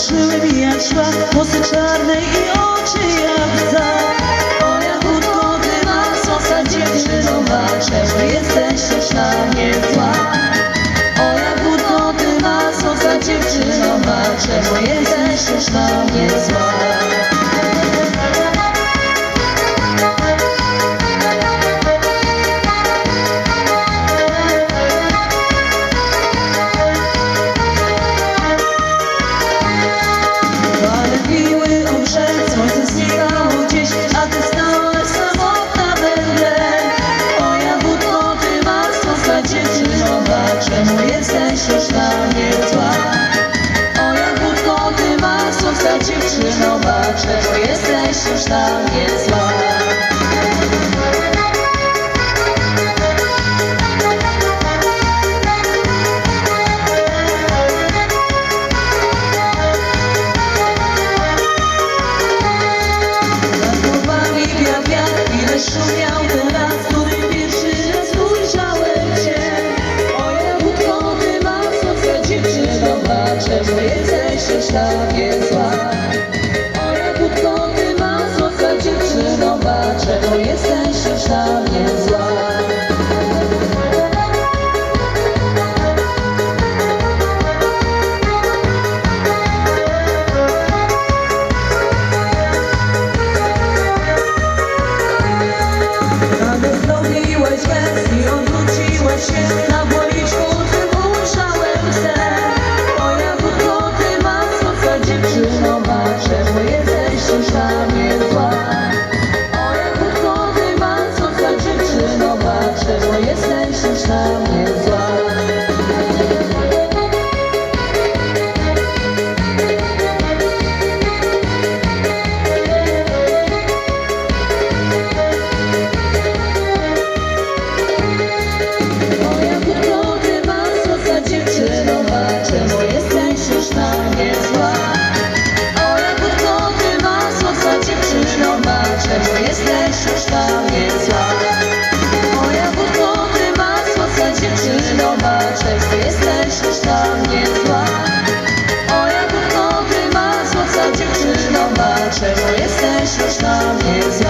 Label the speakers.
Speaker 1: zaczęły mijać szła Włosy czarne i oczy jak za Moja chudko ty masosa dziewczyno ma Czemu jesteś też na mnie zła? Moja chudko ty masosa dziewczyno ma jesteś też na mnie zła? dziewczyno ma, czego jesteś już na mnie zła. Szumiał ten raz, pierwszy raz ujrzałem cię O jabłko ty ma, co Czemu jesteś już tak zła? someday. deixa os nomes